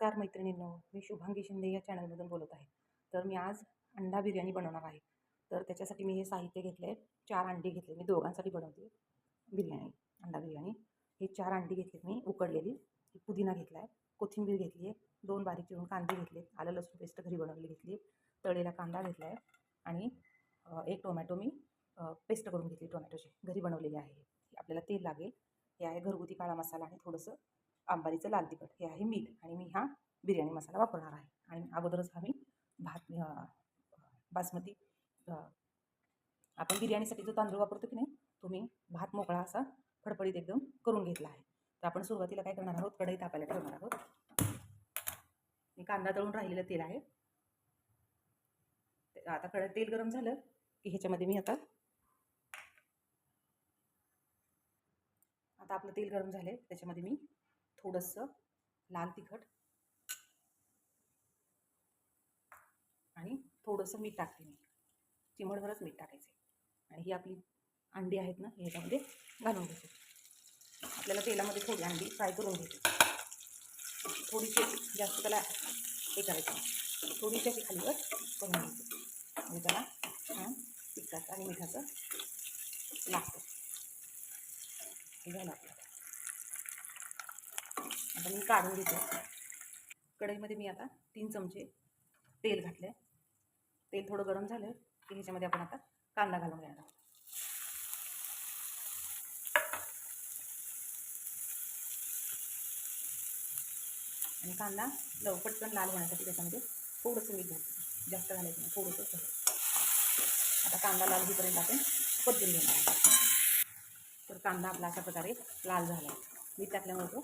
नमस्कार मैत्रिणींनो मी शुभांगी शिंदे या चॅनलमधून बोलत आहे. तर मी आज अंडा बिर्याणी बनवणार आहे. तर त्याच्यासाठी मी हे साहित्य घेतले चार अंडी घेतले. मी दोघांसाठी बनवते बिर्याणी अंडा बिर्याणी. हे चार अंडी घेतली मी उकडलेली. पुदिना घेतला आहे कोथिंबीर घेतली आहे दोन बारीक चिरून कांदे घेतले आलं लसूण पेस्ट घरी बनवलेली घेतली तळेला कांदा घेतला आहे आणि एक टोमॅटो मी पेस्ट करून घेतली टोमॅटोची. घरी बनवलेली आहे. आपल्याला तेल लागेल. हे आहे घरगुती काळा मसाला आणि थोडंसं अंबारीचं लाल तिखट हे आहे मीठ. आणि मी हा बिर्याणी मसाला वापरणार आहे. आणि अगोदरच हा मी भात बासमती आपण बिर्याणीसाठी जो तांदूळ वापरतो की नाही तो मी भात मोकळा असा फडफडीत एकदम करून घेतला आहे. तर आपण सुरुवातीला काय करणार आहोत? कढई तापायला ठेवणार आहोत. मी कांदा तळून राहिलेलं तेल आहे. आता कढई तेल गरम झालं की ह्याच्यामध्ये मी आता आता आपलं तेल गरम झालं त्याच्यामध्ये मी थोडंसं लाल तिखट. आणि थोडंसं मीठ टाकते मी. चिमडभरच मीठ टाकायचे आणि ही आपली अंडी आहेत ना ह्याच्यामध्ये घालून घ्यायची आपल्याला तेलामध्ये थोडी अंडी फ्राय करून घ्यायची थोडीशी जास्त त्याला हे करायचं थोडीशी अशी खालीवर करून घ्यायची. म्हणजे त्याला छान तिखटाचं आणि मिठाचं लागतं. हे झालं आपलं. आता मी काढून घेते. कढईमध्ये मी आता तीन चमचे तेल घातले तेल थोडं गरम झालं की ह्याच्यामध्ये आपण आता कांदा घालून घेणार आहोत. आणि कांदा लवपटकन लाल होण्यासाठी त्याच्यामध्ये थोडंसं मीठ घालतो. जास्त घालायचं नाही थोडंसं आता कांदा लाल होईपर्यंत आपण परतून घेणार आहे तर कांदा आपला अशा प्रकारे लाल झाला आहे मीठ टाकल्यामुळे तो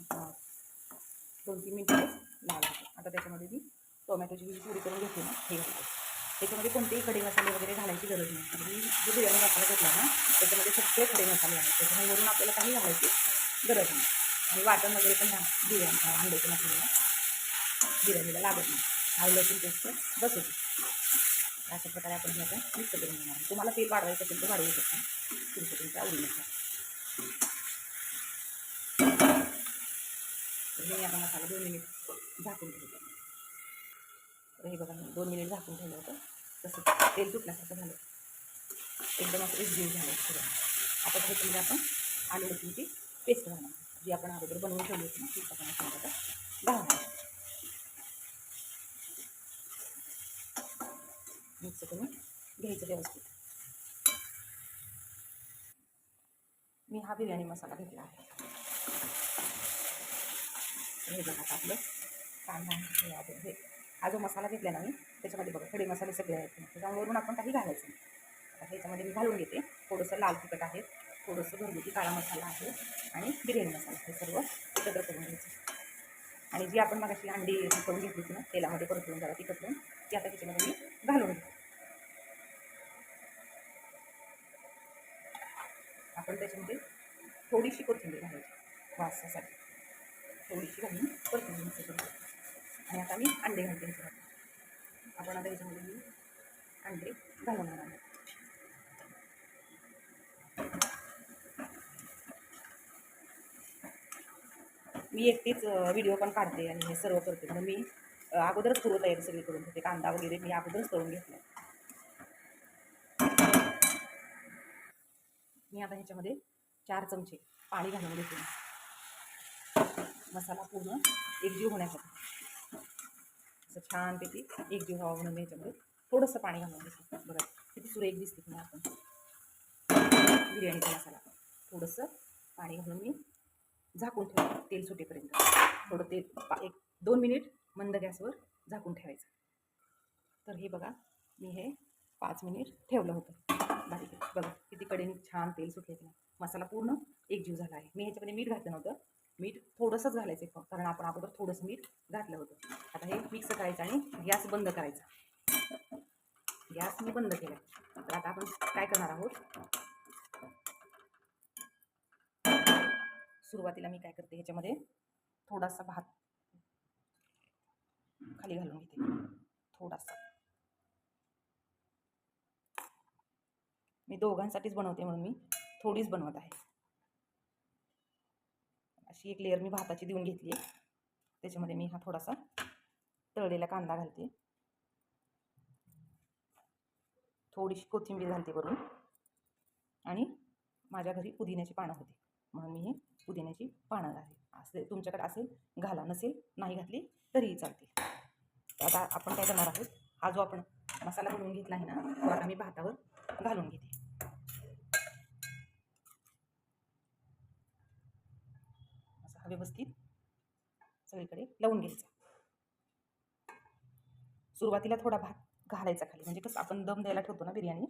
दोन तीन मिनटं लाल आता त्याच्यामध्ये मी टोमॅटोची जी पुरी करून घेते ना हे घालते. त्याच्यामध्ये कोणतेही खडे मसाले वगैरे घालायची गरज नाही. मी जो बिर्याणी मसाला घेतला ना त्याच्यामध्ये सगळे खडे मसाले आहेत. त्याच्यामुळे वरून आपल्याला काही घालायची गरज नाही. आणि वाटण वगैरे पण घा- बिर्याणी अंड्याच्या मसाल्याला बिर्याणीला लागत नाही. आलं लसूण पेस्ट बस होती अशा प्रकारे आपण हे आता मिक्स करून घेणार तुम्हाला तेल वाढवायचं असेल तर वाढवू शकता. तुमच्या तुमच्या आवडीनुसार तर हे मी आता मसाला दोन मिनिट झाकून ठेवतो. तर हे बघा दोन मिनिट झाकून ठेवलं होतं. तसं तेल तुटण्यासारखं झालं. एकदम असं एकजीव झालं सगळं आता त्याच्यामध्ये आपण आलू लसूणची पेस्ट घालणार. जी आपण अगोदर बनवून ठेवली होती ना ती आपण याच्यामध्ये आता घालणार. मिक्स करून घ्यायचं व्यवस्थित. मी हा बिर्याणी मसाला घेतला आहे. हे बघा आता आपलं कांदा हे आपण हे हा जो मसाला घेतला ना मी त्याच्यामध्ये बघा खडे मसाले सगळे आहेत. त्याच्यामुळे वरून आपण काही घालायचं नाही. आता ह्याच्यामध्ये मी घालून घेते. थोडंसं लाल तिखट आहे. थोडंसं घरगुती काळा मसाला आहे आणि बिर्याणी मसाला हे सर्व एकत्र करून घ्यायचं. आणि जी आपण मग अशी अंडी करून घेतली होती ना तेलामध्ये परतून जरा तिखट करून ती आता त्याच्यामध्ये मी घालून घेते. आपण त्याच्यामध्ये थोडीशी कोथिंबीर घालायची. वासासाठी थोडीशी घालून परतून घ्यायची थोडी. आणि आता मी अंडे घालते ह्याच्यामध्ये आपण आता ह्याच्यामध्ये मी अंडे घालून आहोत मी एकटीच व्हिडिओ पण काढते आणि हे सर्व करते. म्हणून मी अगोदरच पूर्व तयारी सगळी करून घेते कांदा वगैरे मी अगोदरच करून घेतला मी आता ह्याच्यामध्ये चार चमचे पाणी घालून घेते. मसाला पूर्ण एकजीव होण्यासाठी. असं छानपैकी एकजीव व्हावं म्हणून मी याच्यामध्ये थोडंसं पाणी घालून घेते बरं किती सुरेख दिसते तुम्ही आपण बिर्याणीचा मसाला. थोडंसं पाणी घालून मी झाकून ठेवायचं तेल सुटेपर्यंत. थोडं तेल एक दोन मिनिट मंद गॅसवर झाकून ठेवायचं. तर हे बघा मी हे पाच मिनिट ठेवलं होतं. बारीक बघा किती कडेने छान तेल सुटले मसाला पूर्ण एकजीव झाला आहे. मी ह्याच्यामध्ये मीठ घातलं नव्हतं. थोडंसंच घालायचं आहे कारण आपण अगोदर थोडंसं मीठ घातलं होतं. आता हे मिक्स करायचं आणि गॅस बंद करायचा. गॅस मी बंद केला. तर आता आपण काय करणार आहोत? सुरुवातीला मी काय करते ह्याच्यामध्ये थोडासा भात खाली घालून घेते. थोडासा. मी दोघांसाठीच बनवते म्हणून मी थोडीच बनवत आहे. अशी एक लेअर मी भाताची देऊन घेतली आहे. त्याच्यामध्ये मी हा थोडासा तळलेला कांदा घालते. थोडीशी कोथिंबीर घालते वरून. आणि माझ्या घरी पुदिन्याची पानं होती. म्हणून मी हे पुदिन्याची पानं घालते असे तुमच्याकडे असेल घाला. नसेल नाही घातली तरीही चालतील. आता आपण काय करणार आहोत? हा जो आपण मसाला बनवून घेतला आहे ना तो आता मी भातावर घालून घेते असं हा व्यवस्थित सगळीकडे लावून घ्यायचा. सुरुवातीला थोडा भात घालायचा खाली म्हणजे कसं आपण दम द्यायला ठेवतो ना बिर्याणी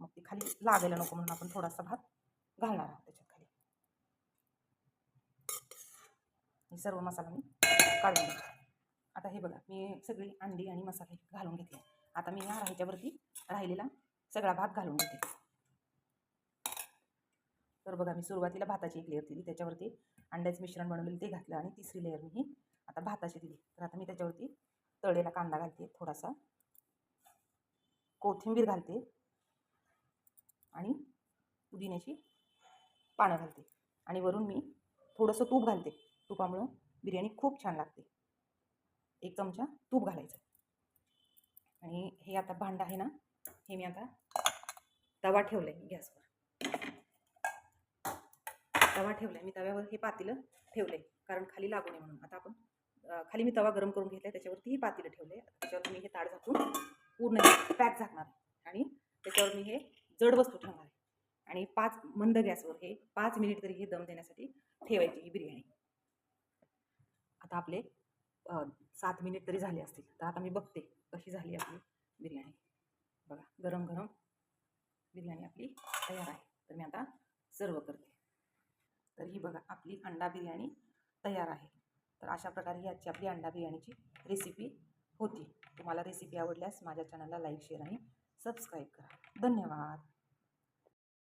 मग ती खाली लागायला नको म्हणून आपण थोडासा भात घालणार आहोत त्याच्यात खाली. सर्व मसाला मी काढून घेतो आता हे बघा मी सगळी अंडी आणि मसाले घालून घेतले. आता मी या राहायच्यावरती राहिलेला सगळा भात घालून घेते. तर बघा मी सुरुवातीला भाताची एक लेअर दिली त्याच्यावरती अंड्याचं मिश्रण बनवलेलं ते घातलं आणि तिसरी लेअर मी ही आता भाताची दिली. तर आता मी त्याच्यावरती तळेला कांदा घालते थोडासा. कोथिंबीर घालते आणि पुदिन्याची पानं घालते. आणि वरून मी थोडंसं तूप घालते. तुपामुळं बिर्याणी खूप छान लागते. एक चमचा तूप घालायचं. आणि हे आता भांडं आहे ना हे मी आता तवा ठेवलं आहे गॅसवर. तवा ठेवला आहे मी तव्यावर हे पातेलं ठेवलं आहे कारण खाली लागू नये म्हणून. आता आपण खाली मी तवा गरम करून घेतला आहे त्याच्यावरती हे पातेलं ठेवलं आहे त्याच्यावर मी हे ताळ झाकून पूर्ण पॅक झाकणार आणि त्याच्यावर मी हे जड वस्तू ठेवणार आहे. आणि पाच मंद गॅसवर हे पाच मिनिट तरी हे दम देण्यासाठी ठेवायची ही बिर्याणी. आता आपले सात मिनिट तरी झाले असतील. तर आता मी बघते कशी झाली आपली बिर्याणी. बघा गरम गरम बिर्याणी आपली तयार आहे. तर मी आता सर्व करते. तर ही बघा आपली अंडा बिर्याणी तयार आहे. तर अशा प्रकारे ही आजची आपली अंडा बिर्याणीची रेसिपी होती. तुम्हाला रेसिपी आवडल्यास माझ्या चॅनलला लाईक शेअर आणि सबस्क्राईब करा. धन्यवाद.